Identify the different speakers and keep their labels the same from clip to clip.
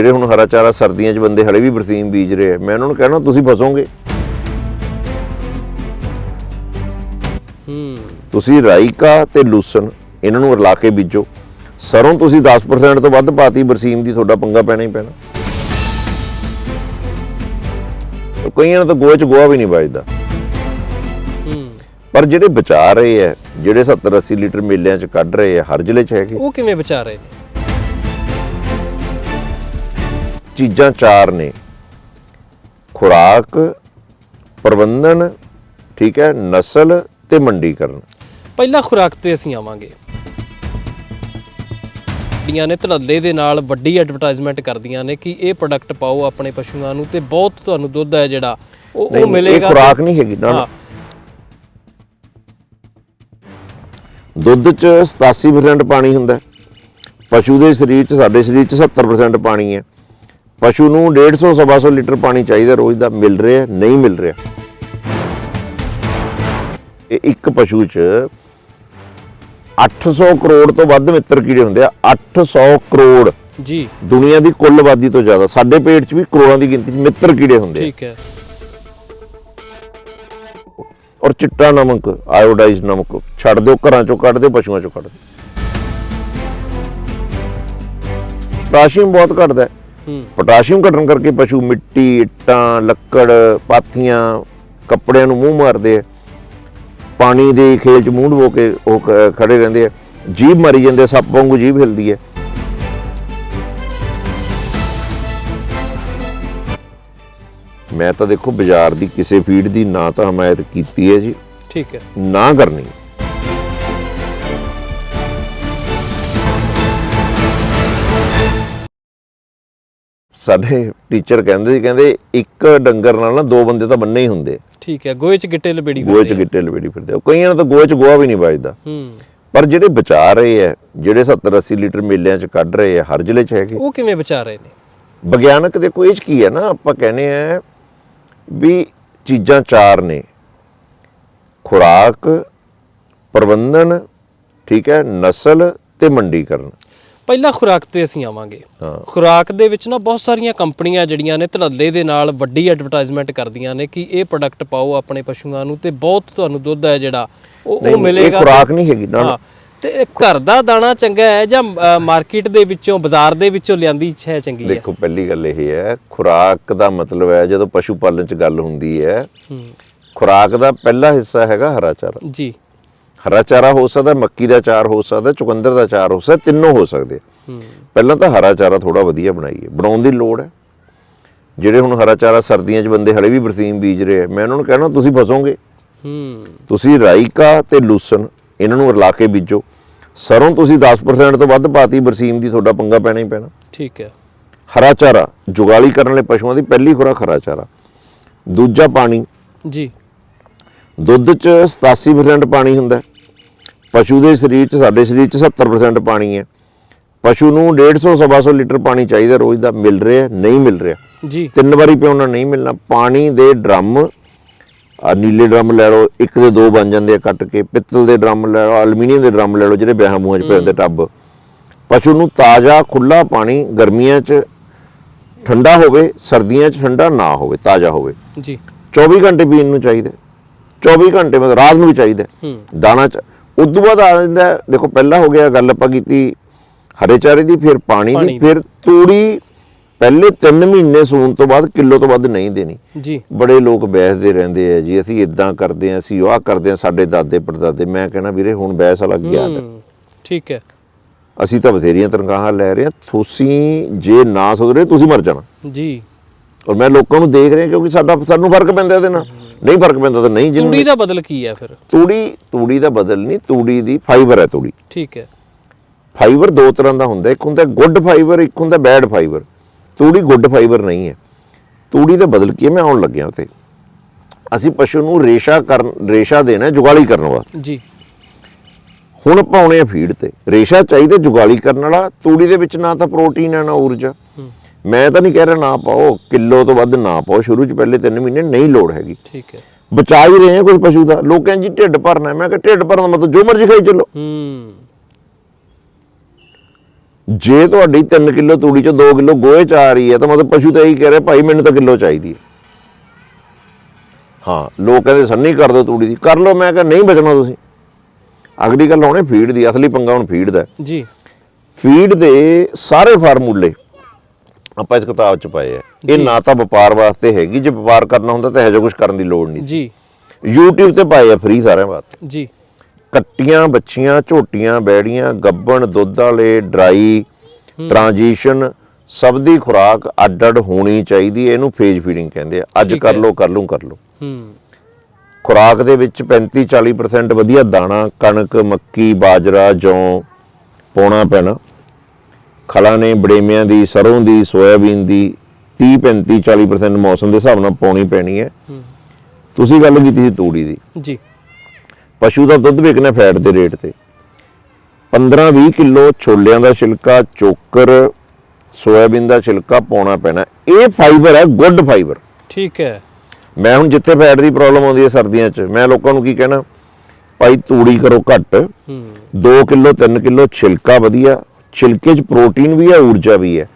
Speaker 1: ਜਿਹੜੇ ਹੁਣ ਹਰਾ ਚਾਰਾ ਸਰਦੀਆਂ 'ਚ ਬੰਦੇ ਹਲੇ ਵੀ ਬਰਸੀਮ ਬੀਜ ਰਹੇ ਆ ਮੈਂ ਉਹਨਾਂ ਨੂੰ ਕਹਿਣਾ ਤੁਸੀਂ ਫਸੋਗੇ?
Speaker 2: ਹੂੰ।
Speaker 1: ਤੁਸੀਂ ਰਾਈਕਾ ਤੇ ਲੂਸਨ ਇਹਨਾਂ ਨੂੰ ਰਲਾ ਕੇ ਬੀਜੋ। ਸਰੋਂ ਤੁਸੀਂ 10% ਤੋਂ ਵੱਧ ਪਾਤੀ ਬਰਸੀਮ ਦੀ ਤੁਹਾਡਾ ਪੰਗਾ ਪੈਣਾ ਹੀ ਪੈਣਾ। ਕਈਆਂ ਨੂੰ ਤਾਂ ਗੋਹੇ 'ਚ ਗੋਹਾ ਵੀ ਨਹੀਂ ਵੱਜਦਾ ਪਰ ਜਿਹੜੇ ਬਚਾ ਰਹੇ ਆ ਜਿਹੜੇ 70 80 ਲੀਟਰ ਮੇਲਿਆਂ 'ਚ ਕੱਢ ਰਹੇ ਆ ਹਰ ਜ਼ਿਲ੍ਹੇ 'ਚ ਹੈਗੇ।
Speaker 2: ਉਹ ਕਿਵੇਂ ਬਚਾ ਰਹੇ ਨੇ?
Speaker 1: ਚੀਜ਼ਾਂ ਚਾਰ ਨੇ। ਖੁਰਾਕ ਪ੍ਰਬੰਧਨ ਠੀਕ ਹੈ ਨਸਲ ਤੇ ਮੰਡੀਕਰਨ।
Speaker 2: ਪਹਿਲਾਂ ਖੁਰਾਕ ਤੇ ਅਸੀਂ ਆਵਾਂਗੇ। ਡੀਆਂ ਨੇ ਧੜੱਲੇ ਦੇ ਨਾਲ ਵੱਡੀ ਐਡਵਰਟਾਈਜ਼ਮੈਂਟ ਕਰਦੀਆਂ ਨੇ ਕਿ ਇਹ ਪ੍ਰੋਡਕਟ ਪਾਓ ਆਪਣੇ ਪਸ਼ੂਆਂ ਨੂੰ ਤੇ ਬਹੁਤ ਤੁਹਾਨੂੰ ਦੁੱਧ ਹੈ ਜਿਹੜਾ ਉਹ ਉਹ
Speaker 1: ਨਹੀਂ, ਇਹ
Speaker 2: ਮਿਲੇਗਾ।
Speaker 1: ਖੁਰਾਕ ਨਹੀਂ ਹੈਗੀ ਨਾ ਦੁੱਧ 'ਚ 87% ਪਾਣੀ ਹੁੰਦਾ। ਪਸ਼ੂ ਦੇ ਸਰੀਰ 'ਚ ਸਾਡੇ ਸਰੀਰ 'ਚ 70% ਪਾਣੀ ਹੈ। ਪਸ਼ੂ ਨੂੰ 150 ਸਵਾ ਲੀਟਰ ਪਾਣੀ ਚਾਹੀਦਾ ਰੋਜ਼ ਦਾ ਮਿਲ ਰਿਹਾ ਨਹੀਂ ਮਿਲ ਰਿਹਾ। ਇਹ ਇੱਕ ਪਸ਼ੂ 'ਚ 800 ਕਰੋੜ ਤੋਂ ਵੱਧ ਮਿੱਤਰ ਕੀੜੇ ਹੁੰਦੇ ਆ 800 ਕਰੋੜ।
Speaker 2: ਜੀ।
Speaker 1: ਦੁਨੀਆ ਦੀ ਕੁੱਲ ਆਬਾਦੀ ਤੋਂ ਜ਼ਿਆਦਾ ਸਾਡੇ ਪੇਟ 'ਚ ਵੀ ਕਰੋੜਾਂ ਦੀ ਗਿਣਤੀ 'ਚ ਮਿੱਤਰ ਕੀੜੇ ਹੁੰਦੇ ਆ।
Speaker 2: ਠੀਕ ਹੈ।
Speaker 1: ਔਰ ਚਿੱਟਾ ਨਮਕ ਆਇਓਡਾਈਜ਼ਡ ਨਮਕ ਛੱਡ ਦਿਓ ਘਰਾਂ ਚੋਂ ਕੱਢ ਦਿਓ ਪਸ਼ੂਆਂ ਚੋਂ ਕੱਢ ਦਿਓ। ਪੋਟਾਸ਼ੀਅਮ ਬਹੁਤ ਘਟਦਾ ਹੂੰ। ਪੋਟਾਸ਼ੀਅਮ ਘਟਣ ਕਰਕੇ ਪਸ਼ੂ ਮਿੱਟੀ ਇੱਟਾਂ ਲੱਕੜ ਪਾਥੀਆਂ ਕੱਪੜਿਆਂ ਨੂੰ ਮੂੰਹ ਮਾਰਦੇ ਆ। ਪਾਣੀ ਦੇ ਖੇਲ 'ਚ ਮੂੰਹ ਡੁਬੋ ਕੇ ਉਹ ਖੜੇ ਰਹਿੰਦੇ ਆ। ਜੀਭ ਮਰੀ ਜਾਂਦੇ ਸੱਪ ਵਾਂਗੂ ਜੀਭ ਹਿਲਦੀ ਹੈ ਮੈਂ ਤਾਂ ਦੇਖੋ ਬਾਜ਼ਾਰ ਦੀ ਕਿਸੇ ਫੀਡ ਦੀ ਨਾ ਤਾਂ ਹਮਾਇਤ ਕੀਤੀ ਹੈ ਜੀ।
Speaker 2: ਠੀਕ ਹੈ।
Speaker 1: ਨਾ ਕਰਨੀ। ਸਾਡੇ ਟੀਚਰ ਕਹਿੰਦੇ ਸੀ ਕਹਿੰਦੇ ਇੱਕ ਡੰਗਰ ਨਾਲ ਨਾ ਦੋ ਬੰਦੇ ਤਾਂ ਬੰਨੇ ਹੀ ਹੁੰਦੇ
Speaker 2: ਠੀਕ ਹੈ ਗੋਏ ਚ ਗਿੱਟੇ ਲਬੇੜੀ
Speaker 1: ਗੋਏ ਚ। ਗਿੱਟੇ ਲਵੇੜੀ ਫਿਰਦੇ ਆ। ਕਈਆਂ ਨੂੰ ਤਾਂ ਗੋਏ ਚ ਗੋਹਾ ਵੀ ਨਹੀਂ ਵੱਜਦਾ।
Speaker 2: ਹੂੰ।
Speaker 1: ਪਰ ਜਿਹੜੇ ਬਚਾ ਰਹੇ ਆ ਜਿਹੜੇ 70 80 ਲੀਟਰ ਮੇਲਿਆਂ ਚ ਕੱਢ ਰਹੇ ਆ ਹਰ ਜ਼ਿਲ੍ਹੇ ਚ ਹੈਗੇ।
Speaker 2: ਉਹ ਕਿਵੇਂ ਬਚਾ ਰਹੇ ਨੇ?
Speaker 1: ਵਿਗਿਆਨਕ ਦੇਖੋ ਇਹ 'ਚ ਕੀ ਹੈ ਨਾ ਆਪਾਂ ਕਹਿੰਦੇ ਆ ਵੀ ਚੀਜ਼ਾਂ ਚਾਰ ਨੇ। ਖੁਰਾਕ ਪ੍ਰਬੰਧਨ ਠੀਕ ਹੈ ਨਸਲ ਤੇ ਮੰਡੀਕਰਨ।
Speaker 2: ਪਹਿਲਾਂ ਖੁਰਾਕ ਤੇ ਅਸੀਂ ਆਵਾਂਗੇ। ਖੁਰਾਕ ਦੇ ਵਿੱਚ ਨਾ ਬਹੁਤ ਸਾਰੀਆਂ ਕੰਪਨੀਆਂ ਜਿਹੜੀਆਂ ਨੇ ਧੜੱਲੇ ਦੇ ਨਾਲ ਵੱਡੀ ਐਡਵਰਟਾਈਜ਼ਮੈਂਟ ਕਰਦੀਆਂ ਨੇ ਕਿ ਇਹ ਪ੍ਰੋਡਕਟ ਪਾਓ ਆਪਣੇ ਪਸ਼ੂਆਂ ਨੂੰ ਤੇ ਬਹੁਤ ਤੁਹਾਨੂੰ ਦੁੱਧ ਹੈ ਜਿਹੜਾ ਉਹ
Speaker 1: ਨਹੀਂ, ਇਹ
Speaker 2: ਮਿਲੇਗਾ
Speaker 1: ਖੁਰਾਕ ਨਹੀਂ ਹੈਗੀ ਨਾ
Speaker 2: ਤੇ ਘਰ ਦਾ ਦਾਣਾ ਚੰਗਾ ਹੈ ਜਾਂ ਮਾਰਕੀਟ ਦੇ ਵਿੱਚੋਂ ਬਾਜ਼ਾਰ ਦੇ ਵਿੱਚੋਂ ਲਿਆਂਦੀ ਛੈ ਚੰਗੀ ਹੈ?
Speaker 1: ਦੇਖੋ ਪਹਿਲੀ ਗੱਲ ਇਹ ਹੈ ਖੁਰਾਕ ਦਾ ਮਤਲਬ ਹੈ ਜਦੋਂ ਪਸ਼ੂ ਪਾਲਣ ਚ ਗੱਲ ਹੁੰਦੀ ਹੂੰ। ਖੁਰਾਕ ਦਾ ਪਹਿਲਾ ਹਿੱਸਾ ਹੈਗਾ ਹਰਾ ਚਾਰਾ।
Speaker 2: ਜੀ।
Speaker 1: ਹਰਾ ਚਾਰਾ ਹੋ ਸਕਦਾ ਮੱਕੀ ਦਾ ਚਾਰ ਹੋ ਸਕਦਾ ਚੁਕੰਦਰ ਦਾ ਚਾਰ ਹੋ ਸਕਦਾ ਤਿੰਨੋਂ ਹੋ ਸਕਦੇ ਪਹਿਲਾਂ ਤਾਂ ਹਰਾ ਚਾਰਾ ਥੋੜਾ ਵਧੀਆ ਬਣਾਈਏ ਬਣਾਉਣ ਦੀ ਲੋੜ ਹੈ। ਜਿਹੜੇ ਹੁਣ ਹਰਾ ਚਾਰਾ ਸਰਦੀਆਂ 'ਚ ਬੰਦੇ ਹਲੇ ਵੀ ਬਰਸੀਮ ਬੀਜ ਰਹੇ ਆ ਮੈਂ ਉਹਨਾਂ ਨੂੰ ਕਹਿਣਾ ਤੁਸੀਂ ਫਸੋਗੇ।
Speaker 2: ਹੂੰ।
Speaker 1: ਤੁਸੀਂ ਰਾਈਕਾ ਤੇ ਲੂਸਨ ਇਹਨਾਂ ਨੂੰ ਰਲਾ ਕੇ ਬੀਜੋ। ਸਰੋਂ ਤੁਸੀਂ 10% ਤੋਂ ਵੱਧ ਪਾਤੀ ਬਰਸੀਮ ਦੀ ਤੁਹਾਡਾ ਪੰਗਾ ਪੈਣਾ ਹੀ ਪੈਣਾ।
Speaker 2: ਠੀਕ ਹੈ।
Speaker 1: ਹਰਾ ਚਾਰਾ ਜੁਗਾਲੀ ਕਰਨ ਵਾਲੇ ਪਸ਼ੂਆਂ ਦੀ ਪਹਿਲੀ ਖੁਰਾਕ ਹਰਾ ਚਾਰਾ। ਦੂਜਾ ਪਾਣੀ।
Speaker 2: ਜੀ।
Speaker 1: ਦੁੱਧ 'ਚ 87% ਪਾਣੀ ਹੁੰਦਾ। ਪਸ਼ੂ ਦੇ ਸਰੀਰ 'ਚ ਸਾਡੇ ਸਰੀਰ 'ਚ 70% ਪਾਣੀ ਹੈ। ਪਸ਼ੂ ਨੂੰ 150 ਸਵਾ ਲੀਟਰ ਪਾਣੀ ਚਾਹੀਦਾ ਰੋਜ਼ ਦਾ ਮਿਲ ਰਿਹਾ ਨਹੀਂ ਮਿਲ ਰਿਹਾ।
Speaker 2: ਜੀ।
Speaker 1: ਤਿੰਨ ਵਾਰੀ ਪਿਉਣਾ ਨਹੀਂ ਮਿਲਣਾ ਪਾਣੀ ਦੇ ਡਰਮ ਆ ਨੀਲੇ ਡਰਮ ਲੈ ਲਓ ਇੱਕ ਦੇ ਦੋ ਬਣ ਜਾਂਦੇ ਆ ਕੱਟ ਕੇ ਪਿੱਤਲ ਦੇ ਡਰਮ ਲੈ ਲਓ ਐਲੂਮੀਨੀਅਮ ਦੇ ਡਰਮ ਲੈ ਲਓ ਜਿਹੜੇ ਵਿਆਹਾਂ ਮੂਹਾਂ 'ਚ ਪਏ ਹੁੰਦੇ ਟੱਬ। ਪਸ਼ੂ ਨੂੰ ਤਾਜ਼ਾ ਖੁੱਲਾ ਪਾਣੀ ਗਰਮੀਆਂ 'ਚ ਠੰਡਾ ਹੋਵੇ ਸਰਦੀਆਂ 'ਚ ਠੰਡਾ ਨਾ ਹੋਵੇ ਤਾਜ਼ਾ ਹੋਵੇ।
Speaker 2: ਜੀ।
Speaker 1: 24 ਘੰਟੇ ਪੀਣ ਨੂੰ ਚਾਹੀਦਾ। 24 ਘੰਟੇ ਮਤਲਬ ਰਾਤ ਨੂੰ ਵੀ ਚਾਹੀਦਾ। ਦਾਣਾ ਚ ਉਦੋਂ ਬਾਅਦ ਆ ਜਾਂਦਾ ਦੇਖੋ ਪਹਿਲਾਂ ਹੋ ਗਿਆ ਗੱਲ ਆਪਾਂ ਕੀਤੀ ਹਰੇ ਚਾਰੇ ਦੀ ਫਿਰ ਪਾਣੀ ਦੀ। ਫਿਰ ਤੂੜੀ। ਪਹਿਲੇ 3 ਮਹੀਨੇ ਸੂਣ ਤੋਂ ਬਾਅਦ ਕਿਲੋ ਤੋਂ ਵੱਧ ਨਹੀਂ ਦੇਣੀ।
Speaker 2: ਜੀ।
Speaker 1: ਬੜੇ ਲੋਕ ਬਹਿਸਦੇ ਰਹਿੰਦੇ ਆ ਜੀ ਅਸੀਂ ਇਦਾਂ ਕਰਦੇ ਆ ਅਸੀਂ ਆਹ ਕਰਦੇ ਆ ਸਾਡੇ ਦਾਦੇ ਪੜਦਾਦੇ। ਮੈਂ ਕਹਿੰਦਾ ਵੀਰੇ ਹੁਣ ਬਹਿਸ ਵਾਲਾ ਗਿਆ
Speaker 2: ਠੀਕ ਹੈ।
Speaker 1: ਅਸੀਂ ਤਾਂ ਬਥੇਰੀਆਂ ਤਨਖਾਹਾਂ ਲੈ ਰਹੇ ਆ ਤੁਸੀਂ ਜੇ ਨਾ ਸੁਧਰੇ ਤੁਸੀਂ ਮਰ ਜਾਣਾ।
Speaker 2: ਜੀ।
Speaker 1: ਔਰ ਮੈਂ ਲੋਕਾਂ ਨੂੰ ਦੇਖ ਰਿਹਾ ਕਿਉਂਕਿ ਸਾਡਾ ਸਾਨੂੰ ਫ਼ਰਕ ਪੈਂਦਾ ਇਹਦੇ ਨਾਲ। ਨਹੀਂ ਫ਼ਰਕ ਪੈਂਦਾ ਤਾਂ ਨਹੀਂ
Speaker 2: ਤੂੜੀ ਦਾ ਬਦਲ ਕੀ ਹੈ ਫਿਰ?
Speaker 1: ਤੂੜੀ ਤੂੜੀ ਦਾ ਬਦਲ ਨਹੀਂ ਤੂੜੀ ਦੀ ਫਾਈਬਰ ਹੈ ਤੂੜੀ।
Speaker 2: ਠੀਕ ਹੈ।
Speaker 1: ਫਾਈਬਰ ਦੋ ਤਰ੍ਹਾਂ ਦਾ ਹੁੰਦਾ ਇੱਕ ਹੁੰਦਾ ਗੁੱਡ ਫਾਈਬਰ ਇੱਕ ਹੁੰਦਾ ਬੈਡ ਫਾਈਬਰ ਤੂੜੀ ਗੁੱਡ ਫਾਈਬਰ ਨਹੀਂ ਹੈ। ਤੂੜੀ ਦਾ ਬਦਲ ਕੀ ਹੈ? ਮੈਂ ਆਉਣ ਲੱਗਿਆ ਉਤੇ ਅਸੀਂ ਪਸ਼ੂ ਨੂੰ ਰੇਸ਼ਾ ਕਰਨ ਰੇਸ਼ਾ ਦੇਣਾ ਜੁਗਾਲੀ ਕਰਨ ਵਾਸਤੇ।
Speaker 2: ਜੀ।
Speaker 1: ਹੁਣ ਪਾਉਣੇ ਆ ਫੀਡ ਤੇ। ਰੇਸ਼ਾ ਚਾਹੀਦਾ ਜੁਗਾਲੀ ਕਰਨ ਵਾਲਾ ਤੂੜੀ ਦੇ ਵਿੱਚ ਨਾ ਤਾਂ ਪ੍ਰੋਟੀਨ ਹੈ ਨਾ ਊਰਜਾ। ਮੈਂ ਤਾਂ ਨਹੀਂ ਕਹਿ ਰਿਹਾ ਨਾ ਪਾਓ ਕਿਲੋ ਤੋਂ ਵੱਧ ਨਾ ਪਾਓ ਸ਼ੁਰੂ ਚ ਪਹਿਲੇ 3 ਮਹੀਨੇ ਨਹੀਂ ਲੋੜ ਹੈਗੀ।
Speaker 2: ਠੀਕ ਹੈ।
Speaker 1: ਬਚਾ ਹੀ ਰਹੇ ਆ ਕੁਝ ਪਸ਼ੂ ਦਾ ਲੋਕ ਕਹਿੰਦੇ ਜੀ ਢਿੱਡ ਭਰਨਾ। ਮੈਂ ਕਿਹਾ ਢਿੱਡ ਭਰਨ ਦਾ ਮਤਲਬ ਜੋ ਮਰਜ਼ੀ ਖਾਈ ਚੱਲੋ।
Speaker 2: ਹੂੰ।
Speaker 1: ਜੇ ਤੁਹਾਡੀ 3 ਕਿਲੋ ਤੂੜੀ ਚੋਂ 2 ਕਿਲੋ ਗੋਹੇ ਚ ਆ ਰਹੀ ਹੈ ਤਾਂ ਮਤਲਬ ਪਸ਼ੂ ਤਾਂ ਇਹੀ ਕਹਿ ਰਿਹਾ ਭਾਈ ਮੈਨੂੰ ਤਾਂ ਕਿਲੋ ਚਾਹੀਦੀ ਹੈ। ਹਾਂ ਲੋਕ ਕਹਿੰਦੇ ਸੰਨੀ ਕਰ ਦਿਓ ਤੂੜੀ ਦੀ ਕਰ ਲਓ ਮੈਂ ਕਿਹਾ ਨਹੀਂ ਬਚਣਾ ਤੁਸੀਂ। ਅਗਲੀ ਗੱਲ ਹੋਣੇ ਫੀਡ ਦੀ ਅਸਲੀ ਪੰਗਾ ਹੁਣ ਫੀਡ ਦਾ।
Speaker 2: ਜੀ।
Speaker 1: ਫੀਡ ਦੇ ਸਾਰੇ ਫਾਰਮੂਲੇ ਆਪਾਂ ਇਸ ਕਿਤਾਬ ਚ ਪਾਏ ਆ। ਇਹ ਨਾ ਤਾਂ ਵਪਾਰ ਵਾਸਤੇ ਹੈਗੀ ਜੇ ਵਪਾਰ ਕਰਨਾ ਹੁੰਦਾ ਤਾਂ ਇਹੋ ਜਿਹਾ ਕੁਝ ਕਰਨ ਦੀ ਲੋੜ ਨਹੀਂ
Speaker 2: ਜੀ।
Speaker 1: YouTube ਤੇ ਪਾਏ ਆ ਫ੍ਰੀ ਸਾਰਿਆਂ ਵਾਸਤੇ।
Speaker 2: ਜੀ।
Speaker 1: ਕੱਟੀਆਂ ਬੱਚੀਆਂ ਝੋਟੀਆਂ ਬੈੜੀਆਂ ਗੱਬਣ ਦੁੱਧ ਵਾਲੇ ਡਰਾਈ ਟ੍ਰਾਂਜੀਸ਼ਨ ਸਭ ਦੀ ਖੁਰਾਕ ਅੱਡ ਅੱਡ ਹੋਣੀ ਚਾਹੀਦੀ ਹੈ ਇਹਨੂੰ ਫੇਜ ਫੀਡਿੰਗ ਕਹਿੰਦੇ ਆ। ਅੱਜ ਕਰ। ਲਓ ਕਰ ਲੂੰ ਕਰ ਲਓ।
Speaker 2: ਹੂੰ।
Speaker 1: ਖੁਰਾਕ ਦੇ ਵਿੱਚ 35 40% ਵਧੀਆ ਦਾਣਾ ਕਣਕ ਮੱਕੀ ਬਾਜਰਾ ਜੌਂ ਪਾਉਣਾ ਪੈਣਾ ਖਲਾਂ ਨੇ ਬੜੇਮਿਆਂ ਦੀ ਸਰੋਂ ਦੀ ਸੋਇਆਬੀਨ ਦੀ 30 35 40% ਮੌਸਮ ਦੇ ਹਿਸਾਬ ਨਾਲ ਪਾਉਣੀ ਪੈਣੀ ਹੈ। ਤੁਸੀਂ ਗੱਲ ਕੀਤੀ ਸੀ ਤੂੜੀ ਦੀ।
Speaker 2: ਜੀ।
Speaker 1: ਪਸ਼ੂ ਦਾ ਦੁੱਧ ਵਿਕਣਾ ਫੈਟ ਦੇ ਰੇਟ ਤੇ। 15-20 ਕਿਲੋ ਛੋਲਿਆਂ ਦਾ ਛਿਲਕਾ ਚੋਕਰ ਸੋਇਆਬੀਨ ਦਾ ਛਿਲਕਾ ਪਾਉਣਾ ਪੈਣਾ। ਇਹ ਫਾਈਬਰ ਹੈ ਗੁੱਡ ਫਾਈਬਰ
Speaker 2: ਠੀਕ ਹੈ।
Speaker 1: ਮੈਂ ਹੁਣ ਜਿੱਥੇ ਫੈਟ ਦੀ ਪ੍ਰੋਬਲਮ ਆਉਂਦੀ ਹੈ ਸਰਦੀਆਂ 'ਚ ਮੈਂ ਲੋਕਾਂ ਨੂੰ ਕੀ ਕਹਿਣਾ ਭਾਈ ਤੂੜੀ ਕਰੋ ਘੱਟ।
Speaker 2: ਹੂੰ।
Speaker 1: 2 ਕਿਲੋ 3 ਕਿਲੋ ਛਿਲਕਾ ਵਧੀਆ। ਛਿਲਕੇ 'ਚ ਪ੍ਰੋਟੀਨ ਵੀ ਹੈ ਊਰਜਾ ਵੀ ਹੈ।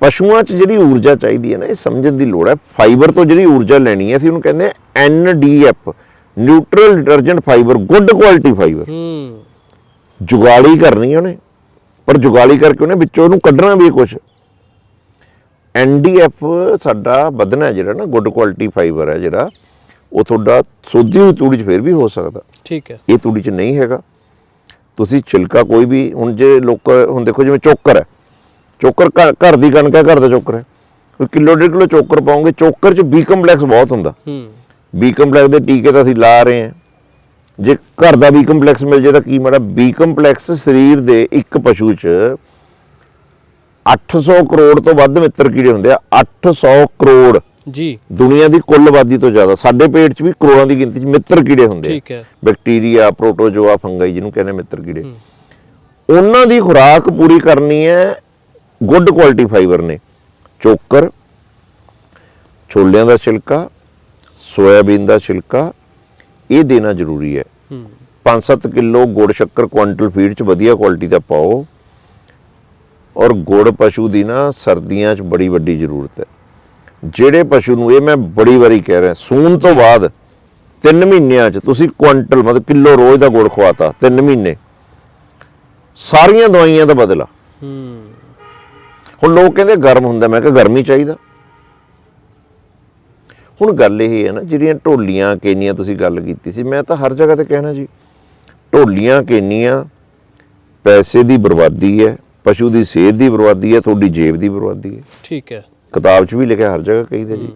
Speaker 1: ਪਸ਼ੂਆਂ 'ਚ ਜਿਹੜੀ ਊਰਜਾ ਚਾਹੀਦੀ ਹੈ ਨਾ ਇਹ ਸਮਝਣ ਦੀ ਲੋੜ ਹੈ। ਫਾਈਬਰ ਤੋਂ ਜਿਹੜੀ ਊਰਜਾ ਲੈਣੀ ਹੈ ਅਸੀਂ ਉਹਨੂੰ ਕਹਿੰਦੇ ਆ NDF neutral detergent fibre good quality fibre.
Speaker 2: ਹੂੰ।
Speaker 1: ਜੁਗਾੜੀ ਕਰਨੀ ਉਹਨੇ ਪਰ ਜੁਗਾੜੀ ਕਰਕੇ ਉਹਨੇ ਵਿੱਚੋਂ ਉਹਨੂੰ ਕੱਢਣਾ ਵੀ ਕੁਝ ਐਨਡੀਐਫ ਸਾਡਾ ਵਧਣਾ ਹੈ ਜਿਹੜਾ ਨਾ ਗੁੱਡ ਕੁਆਲਿਟੀ ਫਾਈਬਰ ਹੈ ਜਿਹੜਾ ਉਹ ਤੁਹਾਡਾ ਸੋਧੀ ਹੋਈ ਤੂੜੀ 'ਚ ਫਿਰ ਵੀ ਹੋ ਸਕਦਾ।
Speaker 2: ਠੀਕ ਹੈ।
Speaker 1: ਇਹ ਤੂੜੀ 'ਚ ਨਹੀਂ ਹੈਗਾ। ਤੁਸੀਂ ਛਿਲਕਾ ਕੋਈ ਵੀ ਹੁਣ ਜੇ ਲੋਕ ਹੁਣ ਦੇਖੋ ਜਿਵੇਂ ਚੋਕਰ ਹੈ। ਚੋਕਰ ਘਰ- ਦੀ ਕਣਕ ਹੈ ਘਰ ਦਾ ਚੋਕਰ ਹੈ। ਕੋਈ ਕਿਲੋ ਡੇਢ ਕਿਲੋ ਚੋਕਰ ਪਾਉਂਗੇ ਚੋਕਰ 'ਚ ਬੀ ਕੰਪਲੈਕਸ ਬਹੁਤ ਹੁੰਦਾ।
Speaker 2: ਹੂੰ।
Speaker 1: ਬੀ ਕੰਪਲੈਕਸ ਦੇ ਟੀਕੇ ਤਾਂ ਅਸੀਂ ਲਾ ਰਹੇ ਹਾਂ। ਜੇ ਘਰ ਦਾ ਬੀ ਕੰਪਲੈਕਸ ਮਿਲ ਜੇ ਤਾਂ ਕੀ ਮਾੜਾ ਬੀ ਕੰਪਲੈਕਸ ਸਰੀਰ ਦੇ ਇੱਕ ਪਸ਼ੂ 'ਚ 800 ਕਰੋੜ ਤੋਂ ਵੱਧ ਮਿੱਤਰ ਕੀੜੇ ਹੁੰਦੇ ਆ। 800 ਕਰੋੜ
Speaker 2: ਜੀ।
Speaker 1: ਦੁਨੀਆ ਦੀ ਕੁੱਲ ਆਬਾਦੀ ਤੋਂ ਜ਼ਿਆਦਾ ਸਾਡੇ ਪੇਟ 'ਚ ਵੀ ਕਰੋੜਾਂ ਦੀ ਗਿਣਤੀ 'ਚ ਮਿੱਤਰ ਕੀੜੇ ਹੁੰਦੇ ਆ।
Speaker 2: ਠੀਕ ਹੈ।
Speaker 1: ਬੈਕਟੀਰੀਆ ਪ੍ਰੋਟੋਜੋਆ ਫੰਗਾਈ ਜਿਹਨੂੰ ਕਹਿੰਦੇ ਮਿੱਤਰ ਕੀੜੇ। ਉਹਨਾਂ ਦੀ ਖੁਰਾਕ ਪੂਰੀ ਕਰਨੀ ਹੈ ਗੁੱਡ ਕੁਆਲਿਟੀ ਫਾਈਬਰ ਨੇ। ਚੋਕਰ ਛੋਲਿਆਂ ਦਾ ਛਿਲਕਾ ਸੋਇਆਬੀਨ ਦਾ ਛਿਲਕਾ ਇਹ ਦੇਣਾ ਜ਼ਰੂਰੀ ਹੈ।
Speaker 2: ਹੂੰ।
Speaker 1: 5-7 ਕਿਲੋ ਗੁੜ ਸ਼ੱਕਰ ਕੁਆਂਟਲ ਫੀਡ ਚ ਵਧੀਆ ਕੁਆਲਿਟੀ ਦਾ ਪਾਓ। ਔਰ ਗੁੜ ਪਸ਼ੂ ਦੀ ਨਾ ਸਰਦੀਆਂ ਚ ਬੜੀ ਵੱਡੀ ਜ਼ਰੂਰਤ ਹੈ। ਜਿਹੜੇ ਪਸ਼ੂ ਨੂੰ ਇਹ ਮੈਂ ਬੜੀ ਵਾਰੀ ਕਹਿ ਰਿਹਾ ਸੂਨ ਤੋਂ ਬਾਅਦ 3 ਮਹੀਨਿਆਂ ਚ ਤੁਸੀਂ ਕੁਆਂਟਲ ਮਤਲਬ ਕਿਲੋ ਰੋਜ਼ ਦਾ ਗੁੜ ਖਵਾਤਾ 3 ਮਹੀਨੇ। ਸਾਰੀਆਂ ਦਵਾਈਆਂ ਦਾ ਬਦਲਾ।
Speaker 2: ਹੂੰ।
Speaker 1: ਹੁਣ ਲੋਕ ਕਹਿੰਦੇ ਗਰਮ ਹੁੰਦਾ ਮੈਂ ਕਿਹਾ ਗਰਮੀ ਚਾਹੀਦਾ। ਹੁਣ ਗੱਲ ਇਹ ਹੈ ਨਾ ਜਿਹੜੀਆਂ ਢੋਲੀਆਂ ਕੇਨੀਆਂ ਤੁਸੀਂ ਗੱਲ ਕੀਤੀ ਸੀ ਮੈਂ ਤਾਂ ਹਰ ਜਗ੍ਹਾ ਤੇ ਕਹਿਣਾ ਜੀ। ਢੋਲੀਆਂ ਕੇਨੀਆਂ ਪੈਸੇ ਦੀ ਬਰਬਾਦੀ ਹੈ ਪਸ਼ੂ ਦੀ ਸਿਹਤ ਦੀ ਬਰਬਾਦੀ ਹੈ ਤੁਹਾਡੀ ਜੇਬ ਦੀ ਬਰਬਾਦੀ ਹੈ।
Speaker 2: ਠੀਕ ਹੈ।
Speaker 1: ਕਿਤਾਬ 'ਚ ਵੀ ਲਿਖਿਆ ਹਰ ਜਗ੍ਹਾ ਕਹੀਦਾ ਜੀ।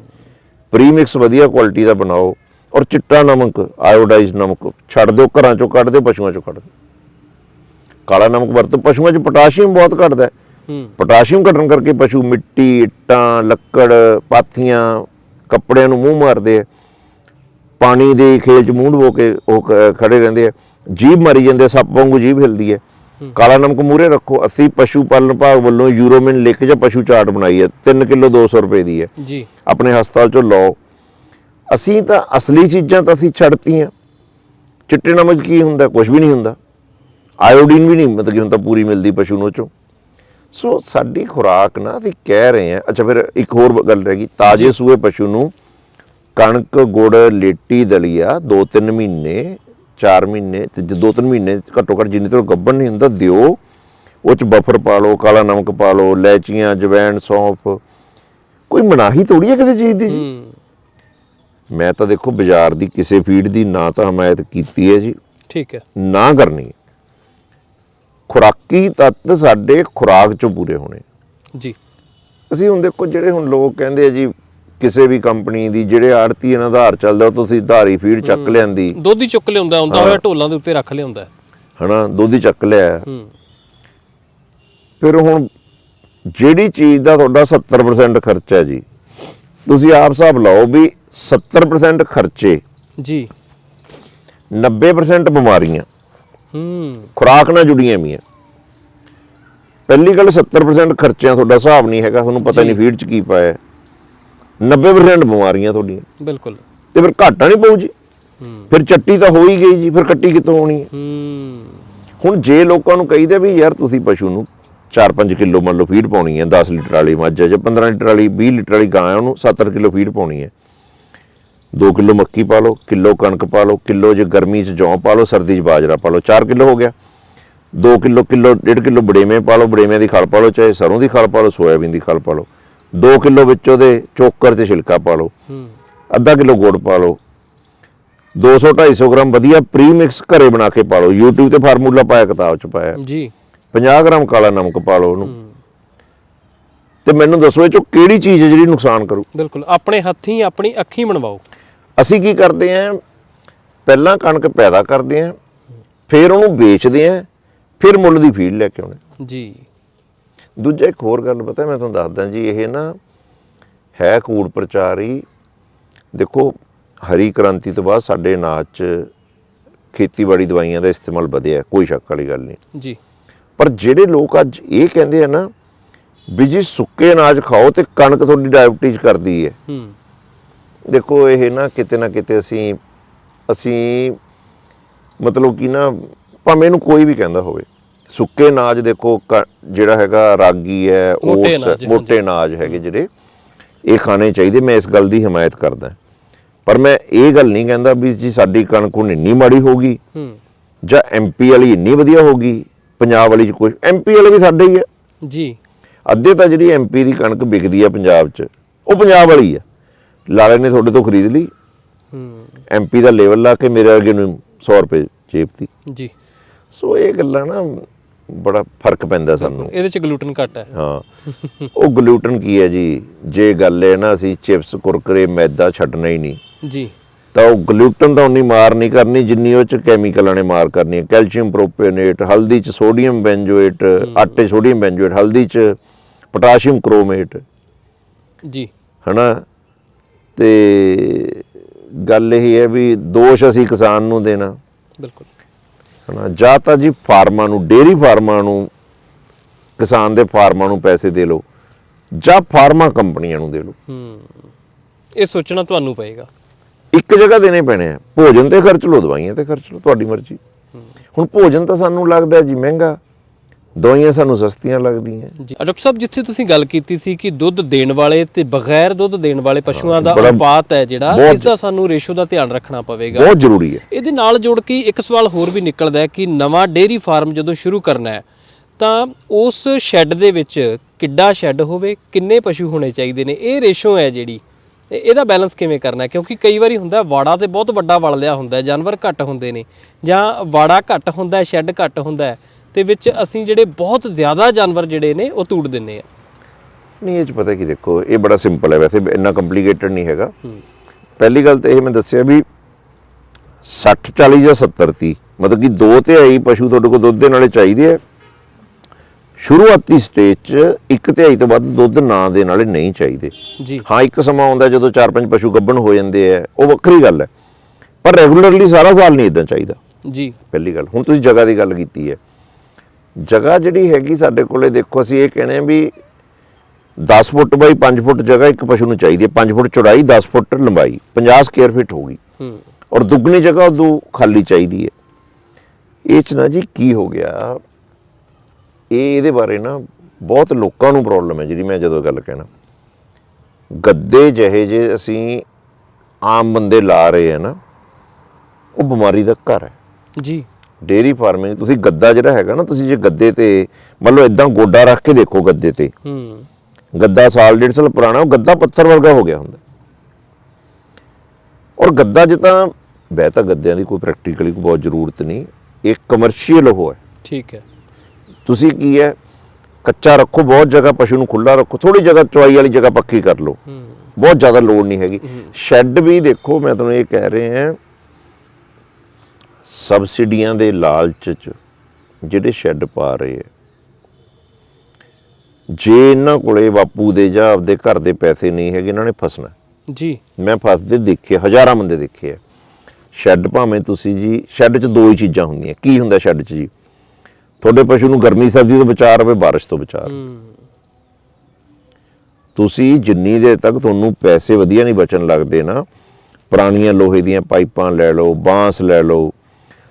Speaker 1: ਪ੍ਰੀਮਿਕਸ ਵਧੀਆ ਕੁਆਲਿਟੀ ਦਾ ਬਣਾਓ ਔਰ ਚਿੱਟਾ ਨਮਕ ਆਇਓਡਾਈਜ਼ ਨਮਕ ਛੱਡ ਦਿਓ ਘਰਾਂ ਚੋਂ ਕੱਢ ਦਿਓ ਪਸ਼ੂਆਂ ਚੋਂ ਕੱਢ ਦਿਓ। ਕਾਲਾ ਨਮਕ ਵਰਤੋ ਪਸ਼ੂਆਂ 'ਚ ਪੋਟਾਸ਼ੀਅਮ ਬਹੁਤ ਘਟਦਾ ਹੈ। ਪੋਟਾਸ਼ੀਅਮ ਘਟਣ ਕਰਕੇ ਪਸ਼ੂ ਮਿੱਟੀ ਇੱਟਾਂ ਲੱਕੜ ਪਾਥੀਆਂ ਕੱਪੜਿਆਂ ਨੂੰ ਮੂੰਹ ਮਾਰਦੇ ਆ। ਪਾਣੀ ਦੇ ਖੇਲ 'ਚ ਮੂੰਹ ਡੁਬੋ ਕੇ ਉਹ ਖੜੇ ਰਹਿੰਦੇ ਆ। ਜੀਭ ਮਾਰੀ ਜਾਂਦੇ ਸੱਪ ਵਾਂਗੂ ਜੀਭ ਹਿਲਦੀ ਹੈ। ਕਾਲਾ ਨਮਕ ਮੂਰੇ ਰੱਖੋ। ਅਸੀਂ ਪਸ਼ੂ ਪਾਲਣ ਵਿਭਾਗ ਵੱਲੋਂ ਯੂਰੋਮਿਨ ਲਿਖ ਜਾਂ ਪਸ਼ੂ ਚਾਰਟ ਬਣਾਈ ਹੈ। 3 ਕਿਲੋ 200 ਰੁਪਏ ਦੀ ਹੈ।
Speaker 2: ਜੀ।
Speaker 1: ਆਪਣੇ ਹਸਪਤਾਲ ਚੋਂ ਲਓ। ਅਸੀਂ ਤਾਂ ਅਸਲੀ ਚੀਜ਼ਾਂ ਤਾਂ ਅਸੀਂ ਛੱਡਤੀਆਂ। ਚਿੱਟੇ ਨਮਕ ਕੀ ਹੁੰਦਾ? ਕੁਝ ਵੀ ਨਹੀਂ ਹੁੰਦਾ। ਆਇਓਡੀਨ ਵੀ ਨਹੀਂ ਮਤਲਬ ਕਿ ਹੁਣ ਤਾਂ ਪੂਰੀ ਮਿਲਦੀ ਪਸ਼ੂ ਨੂੰ ਚੋਂ। ਸੋ ਸਾਡੀ ਖੁਰਾਕ ਨਾ ਅਸੀਂ ਕਹਿ ਰਹੇ ਹਾਂ। ਅੱਛਾ ਫਿਰ ਇੱਕ ਹੋਰ ਗੱਲ ਰਹਿ ਗਈ। ਤਾਜ਼ੇ ਸੂਏ ਪਸ਼ੂ ਨੂੰ ਕਣਕ ਗੁੜ ਲੇਟੀ ਦਲੀਆ 2-3 ਮਹੀਨੇ 4 ਮਹੀਨੇ ਤੇ 2-3 ਮਹੀਨੇ ਘੱਟੋ ਘੱਟ ਜਿੰਨੀ ਤੱਕ ਗੱਭਣ ਨਹੀਂ ਹੁੰਦਾ ਦਿਓ। ਉਹ ਚ ਬਫਰ ਪਾ ਲਓ ਕਾਲਾ ਨਮਕ ਪਾ ਲਓ ਲੈਚੀਆਂ ਜਵੈਣ ਸੌਂਫ। ਕੋਈ ਮਨਾਹੀ ਥੋੜੀ ਹੈ ਕਿਸੇ ਚੀਜ਼ ਦੀ ਜੀ? ਮੈਂ ਤਾਂ ਦੇਖੋ ਬਾਜ਼ਾਰ ਦੀ ਕਿਸੇ ਫੀਡ ਦੀ ਨਾ ਤਾਂ ਹਮਾਇਤ ਕੀਤੀ ਹੈ ਜੀ।
Speaker 2: ਠੀਕ ਹੈ।
Speaker 1: ਨਾ ਕਰਨੀ। ਖੁਰਾਕੀ ਤੱਤ ਸਾਡੇ ਖੁਰਾਕ ਚੋਂ ਪੂਰੇ ਹੋਣੇ।
Speaker 2: ਜੀ।
Speaker 1: ਅਸੀਂ ਹੁਣ ਦੇਖੋ ਜਿਹੜੇ ਹੁਣ ਲੋਕ ਕਹਿੰਦੇ ਆ ਜੀ ਕਿਸੇ ਵੀ ਕੰਪਨੀ ਦੀ ਜਿਹੜੇ ਆੜਤੀ ਇਹਨਾਂ ਦਾ ਆਧਾਰ ਚੱਲਦਾ ਤੁਸੀਂ ਧਾਰੀ ਫੀਡ ਚੱਕ ਲਿਆਂਦੀ।
Speaker 2: ਦੁੱਧ ਹੀ ਚੁੱਕ ਲਿਆਉਂਦਾ ਹੁੰਦਾ ਹੋਇਆ ਢੋਲਾਂ ਦੇ ਉੱਤੇ ਰੱਖ ਲਿਆਉਂਦਾ।
Speaker 1: ਹਨਾ ਦੁੱਧ ਹੀ ਚੱਕ ਲਿਆ।
Speaker 2: ਹੂੰ।
Speaker 1: ਫਿਰ ਹੁਣ ਜਿਹੜੀ ਚੀਜ਼ ਦਾ ਤੁਹਾਡਾ 70% ਖਰਚਾ ਹੈ ਜੀ ਤੁਸੀਂ ਆਪ ਹਿਸਾਬ ਲਾਓ ਵੀ 70% ਖਰਚੇ
Speaker 2: ਜੀ।
Speaker 1: 90% ਬਿਮਾਰੀਆਂ।
Speaker 2: ਹੂੰ।
Speaker 1: ਖੁਰਾਕ ਨਾਲ ਜੁੜੀਆਂ ਵੀਆਂ ਪਹਿਲੀ ਗੱਲ 70% ਖਰਚਿਆਂ ਤੁਹਾਡਾ ਹਿਸਾਬ ਨਹੀਂ ਹੈਗਾ ਤੁਹਾਨੂੰ ਪਤਾ ਨਹੀਂ ਫੀਡ ਚ ਕੀ ਪਾਇਆ। 90% ਬਿਮਾਰੀਆਂ ਤੁਹਾਡੀਆਂ।
Speaker 2: ਬਿਲਕੁਲ।
Speaker 1: ਤੇ ਫਿਰ ਘਾਟਾ ਨਹੀਂ ਪਊ ਜੀ। ਫਿਰ ਚੱਟੀ ਤਾਂ ਹੋ ਹੀ ਗਈ ਜੀ ਫਿਰ ਕੱਟੀ ਕਿੱਥੋਂ ਹੋਣੀ ਹੈ?
Speaker 2: ਹੂੰ।
Speaker 1: ਹੁਣ ਜੇ ਲੋਕਾਂ ਨੂੰ ਕਹੀਦਾ ਵੀ ਯਾਰ ਤੁਸੀਂ ਪਸ਼ੂ ਨੂੰ 4-5 ਕਿਲੋ ਮੰਨ ਲਓ ਫੀਡ ਪਾਉਣੀ ਹੈ 10 ਲੀਟਰ ਵਾਲੀ ਮੱਝ ਹੈ ਜਾਂ 15 ਲੀਟਰ ਵਾਲੀ 20 ਲੀਟਰ ਵਾਲੀ ਗਾਂ ਹੈ ਉਹਨੂੰ 70 ਕਿਲੋ ਫੀਡ ਪਾਉਣੀ ਹੈ। 2 ਕਿਲੋ ਮੱਕੀ ਪਾ ਲਓ ਕਿਲੋ ਕਣਕ ਪਾ ਲਓ ਕਿਲੋ ਜੇ ਗਰਮੀ 'ਚ ਜੌਂ ਪਾ ਲਓ ਸਰਦੀ 'ਚ ਬਾਜਰਾ ਪਾ ਲਓ 4 ਕਿਲੋ ਹੋ ਗਿਆ। 2 ਕਿਲੋ ਕਿਲੋ 1.5 ਕਿਲੋ ਬੜੇਵੇਂ ਪਾ ਲਓ ਬੜੇਵੇਂ ਦੀ ਖਲ ਪਾ ਲਓ ਚਾਹੇ ਸਰੋਂ ਦੀ ਖਲ ਪਾ ਲਓ ਸੋਇਆਬੀਨ ਦੀ ਖਲ ਪਾ ਲਓ। 2 ਕਿਲੋ ਵਿੱਚ ਉਹਦੇ ਚੋਕਰ ਤੇ ਛਿਲਕਾ ਪਾ ਲਓ।
Speaker 2: ਹੂੰ।
Speaker 1: ਅੱਧਾ ਕਿਲੋ ਗੁੜ ਪਾ ਲਓ। 200 250 ਗ੍ਰਾਮ ਵਧੀਆ ਪ੍ਰੀ ਮਿਕਸ ਘਰੇ ਬਣਾ ਕੇ ਪਾ ਲਓ। YouTube ਤੇ ਫਾਰਮੂਲਾ ਪਾਇਆ ਕਿਤਾਬ 'ਚ ਪਾਇਆ।
Speaker 2: ਜੀ।
Speaker 1: 50 ਗ੍ਰਾਮ ਕਾਲਾ ਨਮਕ ਪਾ ਲਓ ਉਹਨੂੰ। ਤੇ ਮੈਨੂੰ ਦੱਸੋ ਇਹ ਚੋਂ ਕਿਹੜੀ ਚੀਜ਼ ਹੈ ਜਿਹੜੀ ਨੁਕਸਾਨ ਕਰੂ?
Speaker 2: ਬਿਲਕੁਲ। ਆਪਣੇ ਹੱਥੀਂ ਆਪਣੀ ਅੱਖੀਂ ਬਣਵਾਓ।
Speaker 1: ਅਸੀਂ ਕੀ ਕਰਦੇ ਆਂ ਪਹਿਲਾਂ ਕਣਕ ਪੈਦਾ ਕਰਦੇ ਆਂ ਫਿਰ ਉਹਨੂੰ ਵੇਚਦੇ ਆਂ ਫਿਰ ਮੁੱਲ ਦੀ ਫੀਡ ਲੈ ਕੇ ਆਉਣੇ
Speaker 2: ਜੀ।
Speaker 1: ਦੂਜਾ ਇੱਕ ਹੋਰ ਗੱਲ ਪਤਾ ਮੈਂ ਤੁਹਾਨੂੰ ਦੱਸਦਾ ਜੀ ਇਹ ਨਾ ਹੈ ਕੂੜ ਪ੍ਰਚਾਰ। ਦੇਖੋ ਹਰੀ ਕ੍ਰਾਂਤੀ ਤੋਂ ਬਾਅਦ ਸਾਡੇ ਅਨਾਜ 'ਚ ਖੇਤੀਬਾੜੀ ਦਵਾਈਆਂ ਦਾ ਇਸਤੇਮਾਲ ਵਧਿਆ ਕੋਈ ਸ਼ੱਕ ਵਾਲੀ ਗੱਲ ਨਹੀਂ।
Speaker 2: ਜੀ।
Speaker 1: ਪਰ ਜਿਹੜੇ ਲੋਕ ਅੱਜ ਇਹ ਕਹਿੰਦੇ ਆ ਨਾ ਵੀ ਜੀ ਸੁੱਕੇ ਅਨਾਜ ਖਾਓ ਤੇ ਕਣਕ ਤੁਹਾਡੀ ਡਾਇਬਟੀਜ਼ ਕਰਦੀ ਹੈ
Speaker 2: ਹੂੰ।
Speaker 1: ਦੇਖੋ ਇਹ ਨਾ ਕਿਤੇ ਨਾ ਕਿਤੇ ਅਸੀਂ ਅਸੀਂ ਮਤਲਬ ਕਿ ਨਾ ਭਾਵੇਂ ਇਹਨੂੰ ਕੋਈ ਵੀ ਕਹਿੰਦਾ ਹੋਵੇ ਸੁੱਕੇ ਅਨਾਜ ਦੇਖੋ ਜਿਹੜਾ ਹੈਗਾ ਰਾਗੀ ਹੈ ਓਟਸ ਮੋਟੇ ਅਨਾਜ ਹੈਗੇ ਜਿਹੜੇ ਇਹ ਖਾਣੇ ਚਾਹੀਦੇ ਮੈਂ ਇਸ ਗੱਲ ਦੀ ਹਮਾਇਤ ਕਰਦਾ ਪਰ ਮੈਂ ਇਹ ਗੱਲ ਨਹੀਂ ਕਹਿੰਦਾ ਵੀ ਜੀ ਸਾਡੀ ਕਣਕ ਹੁਣ ਇੰਨੀ ਮਾੜੀ ਹੋਗੀ
Speaker 2: ਹੂੰ।
Speaker 1: ਜਾਂ ਐਮਪੀ ਵਾਲੀ ਇੰਨੀ ਵਧੀਆ ਹੋਗੀ ਪੰਜਾਬ ਵਾਲੀ ਚ ਕੁਝ ਐਮਪੀ ਵਾਲੇ ਵੀ ਸਾਡੇ ਹੀ ਆ।
Speaker 2: ਜੀ।
Speaker 1: ਅੱਧੇ ਤਾਂ ਜਿਹੜੀ ਐਮਪੀ ਦੀ ਕਣਕ ਵਿਕਦੀ ਆ ਪੰਜਾਬ 'ਚ ਉਹ ਪੰਜਾਬ ਵਾਲੀ ਆ। ਲਾਲੇ ਨੇ ਤੁਹਾਡੇ ਤੋਂ ਖਰੀਦ ਲਈ।
Speaker 2: ਹੂੰ।
Speaker 1: ਐਮਪੀ ਦਾ ਲੈਵਲ ਲਾ ਕੇ ਮੇਰੇ ਵਰਗੇ ਨੂੰ 100 ਰੁਪਏ ਚੇਪਤੀ
Speaker 2: ਜੀ।
Speaker 1: ਸੋ ਇਹ ਗੱਲਾਂ ਨਾ ਬੜਾ ਫ਼ਰਕ ਪੈਂਦਾ ਸਾਨੂੰ।
Speaker 2: ਇਹਦੇ ਚ ਗਲੂਟਨ ਘੱਟ ਹੈ।
Speaker 1: ਹਾਂ। ਉਹ ਗਲੂਟਨ ਕੀ ਹੈ ਜੀ? ਜੇ ਗੱਲ ਹੈ ਨਾ ਅਸੀਂ ਚਿਪਸ ਕੁਰਕਰੇ ਮੈਦਾ ਛੱਡਣਾ ਹੀ ਨਹੀਂ।
Speaker 2: ਜੀ।
Speaker 1: ਤਾਂ ਉਹ ਗਲੂਟਨ ਤਾਂ ਉਨੀ ਮਾਰ ਨਹੀਂ ਕਰਨੀ ਜਿੰਨੀ ਉਹ ਚ ਕੈਮੀਕਲਾਂ ਨੇ ਮਾਰ ਕਰਨੀ ਹੈ। ਕੈਲਸ਼ੀਅਮ ਪ੍ਰੋਪੇਨੇਟ ਹਲਦੀ ਚ ਸੋਡੀਅਮ ਬੈਂਜੋਏਟ ਆਟੇ ਸੋਡੀਅਮ ਬੈਂਜੋਏਟ ਹਲਦੀ ਚ ਪੋਟਾਸ਼ੀਅਮ ਕ੍ਰੋਮੇਟ।
Speaker 2: ਜੀ।
Speaker 1: ਹਨਾ? ਤੇ ਗੱਲ ਇਹ ਹੈ ਵੀ ਦੋਸ਼ ਅਸੀਂ ਕਿਸਾਨ ਨੂੰ ਦੇਣਾ।
Speaker 2: ਬਿਲਕੁਲ।
Speaker 1: ਹਨਾ? ਜਾਂ ਤਾਂ ਜੀ ਫਾਰਮਾਂ ਨੂੰ ਡੇਰੀ ਫਾਰਮਾਂ ਨੂੰ ਕਿਸਾਨ ਦੇ ਫਾਰਮਾਂ ਨੂੰ ਪੈਸੇ ਦੇ ਲਓ ਜਾਂ ਫਾਰਮਾ ਕੰਪਨੀਆਂ ਨੂੰ ਦੇ ਲਓ।
Speaker 2: ਹੂੰ। ਇਹ ਸੋਚਣਾ ਤੁਹਾਨੂੰ ਪਏਗਾ।
Speaker 1: ਇੱਕ ਜਗ੍ਹਾ ਦੇਣੇ ਪੈਣੇ ਆ। ਭੋਜਨ ਤੇ ਖਰਚ ਲਓ ਦਵਾਈਆਂ ਤੇ ਖਰਚ ਲਓ ਤੁਹਾਡੀ ਮਰਜ਼ੀ। ਹੁਣ ਭੋਜਨ ਤਾਂ ਸਾਨੂੰ ਲੱਗਦਾ ਜੀ ਮਹਿੰਗਾ। ਦਵਾਈਆਂ ਸਾਨੂੰ ਸਸਤੀਆਂ ਲੱਗਦੀਆਂ।
Speaker 2: ਜੀ ਡਾਕਟਰ ਸਾਹਿਬ ਜਿੱਥੇ ਤੁਸੀਂ ਗੱਲ ਕੀਤੀ ਸੀ ਕਿ ਦੁੱਧ ਦੇਣ ਵਾਲੇ ਤੇ ਬਗੈਰ ਦੁੱਧ ਦੇਣ ਵਾਲੇ ਪਸ਼ੂਆਂ ਦਾ ਅਨੁਪਾਤ ਹੈ ਜਿਹੜਾ ਇਸ ਦਾ ਸਾਨੂੰ ਰੇਸ਼ੋ ਦਾ ਧਿਆਨ ਰੱਖਣਾ ਪਵੇਗਾ।
Speaker 1: ਬਹੁਤ ਜ਼ਰੂਰੀ ਹੈ।
Speaker 2: ਇਹਦੇ ਨਾਲ ਜੋੜ ਕੇ ਇੱਕ ਸਵਾਲ ਹੋਰ ਵੀ ਨਿਕਲਦਾ ਹੈ ਕਿ ਨਵਾਂ ਡੇਅਰੀ ਫਾਰਮ ਜਦੋਂ ਸ਼ੁਰੂ ਕਰਨਾ ਹੈ ਤਾਂ ਉਸ ਸ਼ੈੱਡ ਦੇ ਵਿੱਚ ਕਿੱਡਾ ਸ਼ੈੱਡ ਹੋਵੇ ਕਿੰਨੇ ਪਸ਼ੂ ਹੋਣੇ ਚਾਹੀਦੇ ਨੇ ਇਹ ਰੇਸ਼ੋ ਹੈ ਜਿਹੜੀ। ਇਹਦਾ ਬੈਲੈਂਸ ਕਿਵੇਂ ਕਰਨਾ? ਕਿਉਂਕਿ ਕਈ ਵਾਰੀ ਹੁੰਦਾ ਵਾੜਾ ਤੇ ਬਹੁਤ ਵੱਡਾ ਵੜ ਲਿਆ ਹੁੰਦਾ ਜਾਨਵਰ ਘੱਟ ਹੁੰਦੇ ਨੇ ਜਾਂ ਵਾੜਾ ਘੱਟ ਹੁੰਦਾ ਸ਼ੈੱਡ ਘੱਟ ਹੁੰਦਾ ਤੇ ਵਿੱਚ ਅਸੀਂ ਜਿਹੜੇ ਬਹੁਤ ਜ਼ਿਆਦਾ ਜਾਨਵਰ ਜਿਹੜੇ ਨੇ ਉਹ ਤੂੜ ਦਿੰਨੇ ਆ।
Speaker 1: ਨਹੀਂ ਇਹ ਚ ਪਤਾ ਕੀ ਦੇਖੋ ਇਹ ਬੜਾ ਸਿੰਪਲ ਹੈ ਵੈਸੇ ਇੰਨਾ ਕੰਪਲਿਕੇਟਡ ਨਹੀਂ ਹੈਗਾ। ਪਹਿਲੀ ਗੱਲ ਤਾਂ ਇਹ ਮੈਂ ਦੱਸਿਆ ਵੀ 60 40 ਜਾਂ 70 30 ਮਤਲਬ ਕਿ ਦੋ ਤਿਹਾਈ ਪਸ਼ੂ ਤੁਹਾਡੇ ਕੋਲ ਦੁੱਧ ਦੇ ਨਾਲੇ ਚਾਹੀਦੇ ਆ। ਸ਼ੁਰੂਆਤੀ ਸਟੇਜ 'ਚ ਇੱਕ ਤਿਹਾਈ ਤੋਂ ਵੱਧ ਦੁੱਧ ਨਾ ਦੇ ਨਾਲੇ ਨਹੀਂ ਚਾਹੀਦੇ।
Speaker 2: ਜੀ।
Speaker 1: ਹਾਂ ਇੱਕ ਸਮਾਂ ਆਉਂਦਾ ਜਦੋਂ 4-5 ਪਸ਼ੂ ਗੱਭਣ ਹੋ ਜਾਂਦੇ ਆ ਉਹ ਵੱਖਰੀ ਗੱਲ ਹੈ। ਪਰ ਰੈਗੂਲਰਲੀ ਸਾਰਾ ਸਾਲ ਨਹੀਂ ਇਦਾਂ ਚਾਹੀਦਾ।
Speaker 2: ਜੀ।
Speaker 1: ਪਹਿਲੀ ਗੱਲ ਹੁਣ ਤੁਸੀਂ ਜਗ੍ਹਾ ਦੀ ਗੱਲ ਕੀਤੀ ਹੈ। ਜਗ੍ਹਾ ਜਿਹੜੀ ਹੈਗੀ ਸਾਡੇ ਕੋਲੇ ਦੇਖੋ ਅਸੀਂ ਇਹ ਕਹਿੰਦੇ ਆ ਵੀ 10 ਫੁੱਟ ਬਾਈ 5 ਫੁੱਟ ਜਗ੍ਹਾ ਇੱਕ ਪਸ਼ੂ ਨੂੰ ਚਾਹੀਦੀ ਹੈ। 5 ਫੁੱਟ ਚੌੜਾਈ 10 ਫੁੱਟ ਲੰਬਾਈ 50 ਸਕੁਅਰ ਫੀਟ ਹੋਗੀ
Speaker 2: ਹੂੰ।
Speaker 1: ਔਰ ਦੁੱਗਣੀ ਜਗ੍ਹਾ ਉਦੋਂ ਖਾਲੀ ਚਾਹੀਦੀ ਹੈ। ਇਹ ਚ ਨਾ ਜੀ ਕੀ ਹੋ ਗਿਆ? ਇਹ ਇਹਦੇ ਬਾਰੇ ਨਾ ਬਹੁਤ ਲੋਕਾਂ ਨੂੰ ਪ੍ਰੋਬਲਮ ਹੈ ਜਿਹੜੀ ਮੈਂ ਜਦੋਂ ਗੱਲ ਕਹਿਣਾ। ਗੱਦੇ ਜਿਹੇ ਜੇ ਅਸੀਂ ਆਮ ਬੰਦੇ ਲਾ ਰਹੇ ਆ ਨਾ ਉਹ ਬਿਮਾਰੀ ਦਾ ਘਰ ਹੈ।
Speaker 2: ਜੀ।
Speaker 1: ਡੇਰੀ ਫਾਰਮਿੰਗ ਤੁਸੀਂ ਗੱਦਾ ਜਿਹੜਾ ਹੈਗਾ ਨਾ ਤੁਸੀਂ ਜੇ ਗੱਦੇ ਤੇ ਮੰਨ ਲਓ ਇਦਾਂ ਗੋਡਾ ਰੱਖ ਕੇ ਦੇਖੋ ਗੱਦੇ ਤੇ।
Speaker 2: ਹੂੰ।
Speaker 1: ਗੱਦਾ ਸਾਲ ਡੇਢ ਸਾਲ ਪੁਰਾਣਾ ਉਹ ਗੱਦਾ ਪੱਥਰ ਵਰਗਾ ਹੋ ਗਿਆ ਹੁੰਦਾ। ਔਰ ਗੱਦਾ ਜਿ ਤਾਂ ਵੈ ਤਾਂ ਗੱਦਿਆਂ ਦੀ ਕੋਈ ਪ੍ਰੈਕਟੀਕਲੀ ਕੋਈ ਬਹੁਤ ਜ਼ਰੂਰਤ ਨਹੀਂ ਇਹ ਕਮਰਸ਼ੀਅਲ ਉਹ ਹੈ।
Speaker 2: ਠੀਕ ਹੈ।
Speaker 1: ਤੁਸੀਂ ਕੀ ਹੈ ਕੱਚਾ ਰੱਖੋ ਬਹੁਤ ਜਗ੍ਹਾ ਪਸ਼ੂ ਨੂੰ ਖੁੱਲਾ ਰੱਖੋ ਥੋੜੀ ਜਗ੍ਹਾ ਚੁਆਈ ਵਾਲੀ ਜਗ੍ਹਾ ਪੱਕੀ ਕਰ ਲਓ।
Speaker 2: ਹੂੰ।
Speaker 1: ਬਹੁਤ ਜ਼ਿਆਦਾ ਲੋੜ ਨਹੀਂ ਹੈਗੀ। ਸ਼ੈੱਡ ਵੀ ਦੇਖੋ ਮੈਂ ਤੁਹਾਨੂੰ ਇਹ ਕਹਿ ਰਹੇ ਹਾਂ ਸਬਸਿਡੀਆਂ ਦੇ ਲਾਲਚ ਚ ਜਿਹੜੇ ਸ਼ੈੱਡ ਪਾ ਰਹੇ ਆ। ਜੇ ਇਹਨਾਂ ਕੋਲੇ ਬਾਪੂ ਦੇ ਜਾਂ ਆਪਦੇ ਘਰ ਦੇ ਪੈਸੇ ਨਹੀਂ ਹੈਗੇ ਇਹਨਾਂ ਨੇ ਫਸਣਾ।
Speaker 2: ਜੀ।
Speaker 1: ਮੈਂ ਫਸਦੇ ਦੇਖੇ ਹਜ਼ਾਰਾਂ ਬੰਦੇ ਦੇਖੇ ਆ। ਸ਼ੈੱਡ ਭਾਵੇਂ ਤੁਸੀਂ ਜੀ ਸ਼ੈੱਡ 'ਚ ਦੋ ਹੀ ਚੀਜ਼ਾਂ ਹੁੰਦੀਆਂ। ਕੀ ਹੁੰਦਾ ਸ਼ੈੱਡ 'ਚ ਜੀ? ਤੁਹਾਡੇ ਪਸ਼ੂ ਨੂੰ ਗਰਮੀ ਸਰਦੀ ਤੋਂ ਬਚਾ ਰਵੇ ਬਾਰਿਸ਼ ਤੋਂ ਬਚਾ ਤੁਸੀਂ ਜਿੰਨੀ ਦੇਰ ਤੱਕ ਤੁਹਾਨੂੰ ਪੈਸੇ ਵਧੀਆ ਨਹੀਂ ਬਚਣ ਲੱਗਦੇ ਨਾ ਪੁਰਾਣੀਆਂ ਲੋਹੇ ਦੀਆਂ ਪਾਈਪਾਂ ਲੈ ਲਓ ਬਾਂਸ ਲੈ ਲਓ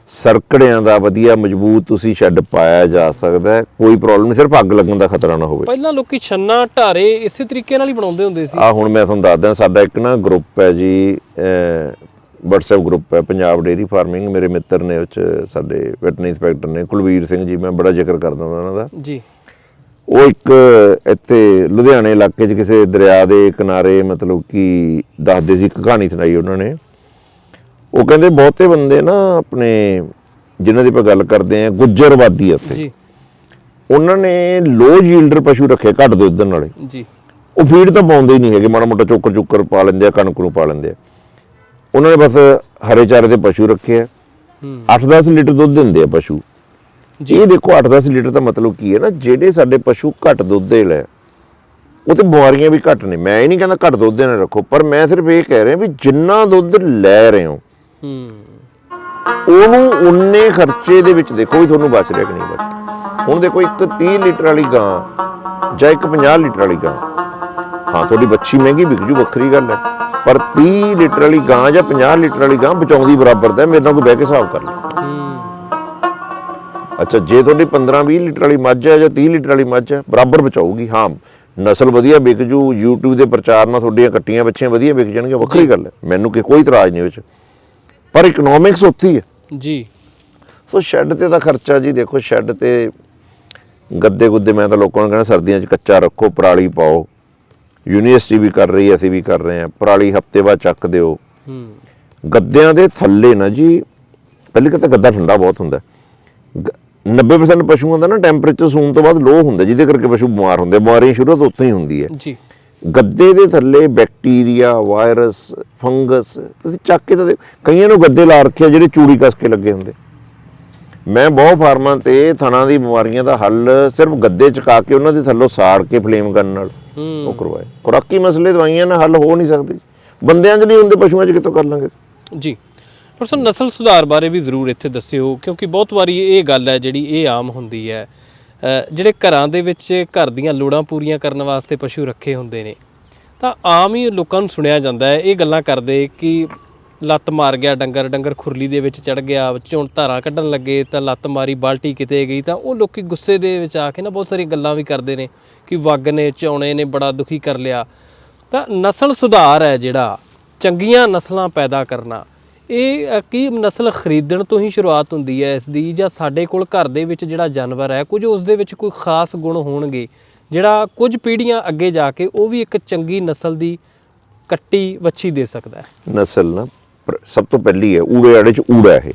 Speaker 1: ਸਰਕੜਿਆਂ ਦਾ ਵਧੀਆ ਮਜ਼ਬੂਤ ਤੁਸੀਂ ਸ਼ੈੱਡ ਪਾਇਆ ਜਾ ਸਕਦਾ ਹੈ। ਕੋਈ ਪ੍ਰੋਬਲਮ ਨਹੀਂ ਸਿਰਫ ਅੱਗ ਲੱਗਣ ਦਾ ਖਤਰਾ ਨਾ ਹੋਵੇ।
Speaker 2: ਪਹਿਲਾਂ ਲੋਕੀ ਛੰਨਾ ਢਾਰੇ ਇਸੇ ਤਰੀਕੇ ਨਾਲ ਹੀ ਬਣਾਉਂਦੇ ਹੁੰਦੇ ਸੀ।
Speaker 1: ਆ ਹੁਣ ਮੈਂ ਤੁਹਾਨੂੰ ਦੱਸਦਾ ਸਾਡਾ ਇੱਕ ਨਾ ਗਰੁੱਪ ਹੈ ਜੀ WhatsApp ਗਰੁੱਪ ਹੈ ਪੰਜਾਬ ਡੇਰੀ ਫਾਰਮਿੰਗ ਮੇਰੇ ਮਿੱਤਰ ਨੇ ਉਹ 'ਚ ਸਾਡੇ ਵੈਟਰਨਰੀ ਇੰਸਪੈਕਟਰ ਨੇ ਕੁਲਵੀਰ ਸਿੰਘ ਜੀ ਮੈਂ ਬੜਾ ਜ਼ਿਕਰ ਕਰਦਾ ਉਹਨਾਂ ਦਾ।
Speaker 2: ਜੀ।
Speaker 1: ਉਹ ਇੱਕ ਇੱਥੇ ਲੁਧਿਆਣੇ ਇਲਾਕੇ 'ਚ ਕਿਸੇ ਦਰਿਆ ਦੇ ਕਿਨਾਰੇ ਮਤਲਬ ਕਿ ਦੱਸਦੇ ਸੀ ਇੱਕ ਕਹਾਣੀ ਸੁਣਾਈ ਉਹਨਾਂ ਨੇ। ਉਹ ਕਹਿੰਦੇ ਬਹੁਤੇ ਬੰਦੇ ਨਾ ਆਪਣੇ ਜਿਨ੍ਹਾਂ ਦੀ ਆਪਾਂ ਗੱਲ ਕਰਦੇ ਆ ਗੁੱਜਰਵਾਦੀ ਆ ਉੱਥੇ।
Speaker 2: ਜੀ।
Speaker 1: ਉਹਨਾਂ ਨੇ ਲੋ ਯੀਲਡਰ ਪਸ਼ੂ ਰੱਖੇ ਘੱਟ ਦੁੱਧ ਦੇਣ ਵਾਲੇ
Speaker 2: ਜੀ।
Speaker 1: ਉਹ ਫੀਡ ਤਾਂ ਪਾਉਂਦੇ ਹੀ ਨਹੀਂ ਹੈਗੇ ਮਾੜਾ ਮੋਟਾ ਚੋਕਰ ਚੁੱਕਰ ਪਾ ਲੈਂਦੇ ਆ ਕਣਕ ਨੂੰ ਪਾ ਲੈਂਦੇ ਆ। ਉਹਨਾਂ ਨੇ ਬਸ ਹਰੇ ਚਾਰੇ ਦੇ ਪਸ਼ੂ ਰੱਖੇ ਆ।
Speaker 2: ਹੂੰ।
Speaker 1: 8-10 ਲੀਟਰ ਦੁੱਧ ਦਿੰਦੇ ਆ ਪਸ਼ੂ।
Speaker 2: ਜੀ।
Speaker 1: ਇਹ ਦੇਖੋ 8-10 ਲੀਟਰ ਦਾ ਮਤਲਬ ਕੀ ਹੈ ਨਾ ਜਿਹੜੇ ਸਾਡੇ ਪਸ਼ੂ ਘੱਟ ਦੁੱਧ ਦੇ ਲੈ ਉਹ ਤੇ ਬਿਮਾਰੀਆਂ ਵੀ ਘੱਟ ਨੇ। ਮੈਂ ਇਹ ਨਹੀਂ ਕਹਿੰਦਾ ਘੱਟ ਦੁੱਧ ਦੇਣਾ ਰੱਖੋ ਪਰ ਮੈਂ ਸਿਰਫ ਇਹ ਕਹਿ ਰਿਹਾ ਵੀ ਜਿੰਨਾ ਦੁੱਧ ਲੈ ਰਹੇ ਹੋ
Speaker 2: ਹੂੰ।
Speaker 1: ਉਹਨੂੰ ਉਨੇ ਖਰਚੇ ਦੇ ਵਿੱਚ ਦੇਖੋ ਵੀ ਤੁਹਾਨੂੰ ਬਚ ਰਿਹਾ ਕਿ ਨਹੀਂ ਬਚ ਹੁਣ ਦੇਖੋ ਇੱਕ 30 ਲੀਟਰ ਵਾਲੀ ਗਾਂ ਜਾਂ ਇੱਕ 50 ਲੀਟਰ ਵਾਲੀ ਗਾਂ ਹਾਂ ਤੁਹਾਡੀ ਬੱਚੀ ਮਹਿੰਗੀ ਵਿਕ ਜੂ ਵੱਖਰੀ ਗੱਲ ਹੈ। ਪਰ 30 ਲੀਟਰ ਵਾਲੀ ਗਾਂ ਜਾਂ 50 ਲੀਟਰ ਵਾਲੀ ਗਾਂ ਬਚਾਉਂਦੀ ਬਰਾਬਰ ਦਾ ਮੇਰੇ ਨਾਲ ਕੋਈ ਬਹਿ ਕੇ ਹਿਸਾਬ ਕਰ ਲੈ ਅੱਛਾ ਜੇ ਤੁਹਾਡੀ 15-20 ਲੀਟਰ ਵਾਲੀ ਮੱਝ ਹੈ ਜਾਂ 30 ਲੀਟਰ ਵਾਲੀ ਮੱਝ ਹੈ ਬਰਾਬਰ ਬਚਾਊਗੀ ਹਾਂ। ਨਸਲ ਵਧੀਆ ਵਿਕ ਜੂ YouTube ਦੇ ਪ੍ਰਚਾਰ ਨਾਲ ਤੁਹਾਡੀਆਂ ਕੱਟੀਆਂ ਬੱਚੀਆਂ ਵਧੀਆ ਵਿਕ ਜਾਣਗੀਆਂ ਵੱਖਰੀ ਗੱਲ ਹੈ। ਮੈਨੂੰ ਕਿ ਕੋਈ ਇਤਰਾਜ਼ ਨਹੀਂ ਵਿੱਚ। ਪਰ ਇਕਨੋਮਿਕਸ ਹੀ ਹੈ।
Speaker 2: ਜੀ।
Speaker 1: ਸੋ ਸ਼ੈੱਡ ਤੇ ਦਾ ਖਰਚਾ ਜੀ ਦੇਖੋ ਸ਼ੈੱਡ ਤੇ ਗੱਦੇ ਗੁੱਦੇ ਮੈਂ ਤਾਂ ਲੋਕਾਂ ਨੂੰ ਕਹਿੰਦਾ ਸਰਦੀਆਂ 'ਚ ਕੱਚਾ ਰੱਖੋ ਪਰਾਲੀ ਪਾਓ। ਯੂਨੀਵਰਸਿਟੀ ਵੀ ਕਰ ਰਹੀ ਹੈ ਅਸੀਂ ਵੀ ਕਰ ਰਹੇ ਹਾਂ। ਪਰਾਲੀ ਹਫ਼ਤੇ ਬਾਅਦ ਚੱਕ ਦਿਓ।
Speaker 2: ਹੂੰ।
Speaker 1: ਗੱਦਿਆਂ ਦੇ ਥੱਲੇ ਨਾ ਜੀ ਪਹਿਲੇ ਤਾਂ ਗੱਦਾ ਠੰਡਾ ਬਹੁਤ ਹੁੰਦਾ। ਗ- 90% ਪਸ਼ੂਆਂ ਦਾ ਨਾ ਟੈਂਪਰੇਚਰ ਸੂਣ ਤੋਂ ਬਾਅਦ ਲੋ ਹੁੰਦਾ ਜਿਹਦੇ ਕਰਕੇ ਪਸ਼ੂ ਬਿਮਾਰ ਹੁੰਦੇ ਬਿਮਾਰੀ ਸ਼ੁਰੂ ਤੋਂ ਉੱਥੋਂ ਹੀ ਹੁੰਦੀ ਹੈ।
Speaker 2: ਜੀ।
Speaker 1: ਗੱਦੇ ਦੇ ਥੱਲੇ ਬੈਕਟੀਰੀਆ ਵਾਇਰਸ ਫੰਗਸ ਤੁਸੀਂ ਚੱਕ ਕੇ ਤਾਂ ਦੇਖੋ, ਕਈਆਂ ਨੂੰ ਗੱਦੇ ਲਾ ਰੱਖਿਆ ਜਿਹੜੇ ਚੂੜੀ ਕਸ ਕੇ ਲੱਗੇ ਹੁੰਦੇ। ਮੈਂ ਬਹੁਤ ਫਾਰਮਾਂ ਤੇ ਥਣਾ ਦੀ ਬਿਮਾਰੀਆਂ ਦਾ ਹੱਲ ਸਿਰਫ ਗੱਦੇ ਚਕਾ ਕੇ ਉਹਨਾਂ ਦੇ ਥੱਲੋਂ ਸਾੜ ਕੇ ਫਲੇਮ ਕਰਨ ਨਾਲ ਉਹ ਕਰਵਾਏ। ਖੁਰਾਕੀ ਮਸਲੇ ਦਵਾਈਆਂ ਨਾਲ ਹੱਲ ਹੋ ਨਹੀਂ ਸਕਦੇ। ਬੰਦਿਆਂ 'ਚ ਨਹੀਂ ਹੁੰਦੇ ਪਸ਼ੂਆਂ 'ਚ ਕਿੱਥੋਂ ਕਰ ਲਾਂਗੇ
Speaker 2: ਜੀ। ਡਾਕਟਰ ਸਾਹਿਬ ਨਸਲ ਸੁਧਾਰ ਬਾਰੇ ਵੀ ਜ਼ਰੂਰ ਇੱਥੇ ਦੱਸਿਓ ਕਿਉਂਕਿ ਬਹੁਤ ਵਾਰੀ ਇਹ ਗੱਲ ਹੈ ਜਿਹੜੀ ਇਹ ਆਮ ਹੁੰਦੀ ਹੈ ਜਿਹੜੇ ਘਰਾਂ ਦੇ ਵਿੱਚ ਘਰ ਦੀਆਂ ਲੋੜਾਂ ਪੂਰੀਆਂ ਕਰਨ ਵਾਸਤੇ ਪਸ਼ੂ ਰੱਖੇ ਹੁੰਦੇ ਨੇ, ਤਾਂ ਆਮ ਹੀ ਲੋਕਾਂ ਨੂੰ ਸੁਣਿਆ ਜਾਂਦਾ ਹੈ, ਇਹ ਗੱਲਾਂ ਕਰਦੇ ਕਿ ਲੱਤ ਮਾਰ ਗਿਆ, ਡੰਗਰ ਡੰਗਰ ਖੁਰਲੀ ਦੇ ਵਿੱਚ ਚੜ ਗਿਆ ਚੋਂ ਧਾਰਾਂ ਕੱਢਣ ਲੱਗੇ, ਤਾਂ ਲੱਤ ਮਾਰੀ ਬਾਲਟੀ ਕਿਤੇ ਗਈ, ਤਾਂ ਉਹ ਲੋਕੀ ਗੁੱਸੇ ਦੇ ਵਿੱਚ ਆ ਕੇ ਨਾ ਬਹੁਤ ਸਾਰੀਆਂ ਗੱਲਾਂ ਵੀ ਕਰਦੇ ਨੇ ਕਿ ਵੱਗ ਨੇ ਚੌਣੇ ਨੇ, ਬੜਾ ਦੁਖੀ ਕਰ ਲਿਆ। ਤਾਂ ਨਸਲ ਸੁਧਾਰ ਹੈ ਜਿਹੜਾ, ਚੰਗੀਆਂ ਨਸਲਾਂ ਪੈਦਾ ਕਰਨਾ। ਇਹ ਕੀ ਨਸਲ ਖਰੀਦਣ ਤੋਂ ਹੀ ਸ਼ੁਰੂਆਤ ਹੁੰਦੀ ਹੈ ਇਸ ਦੀ ਜਾਂ ਸਾਡੇ ਕੋਲ ਘਰ ਦੇ ਵਿੱਚ ਜਿਹੜਾ ਜਾਨਵਰ ਹੈ ਕੁਝ ਉਸ ਦੇ ਵਿੱਚ ਕੋਈ ਖਾਸ ਗੁਣ ਹੋਣਗੇ ਜਿਹੜਾ ਕੁਝ ਪੀੜ੍ਹੀਆਂ ਅੱਗੇ ਜਾ ਕੇ ਉਹ ਵੀ ਇੱਕ ਚੰਗੀ ਨਸਲ ਦੀ ਕੱਟੀ ਵੱਛੀ ਦੇ ਸਕਦਾ ਹੈ?
Speaker 1: ਨਸਲ ਨਾ ਸਭ ਤੋਂ ਪਹਿਲੀ ਹੈ ਊੜੇ ਆੜੇ 'ਚ ਊੜਾ ਇਹ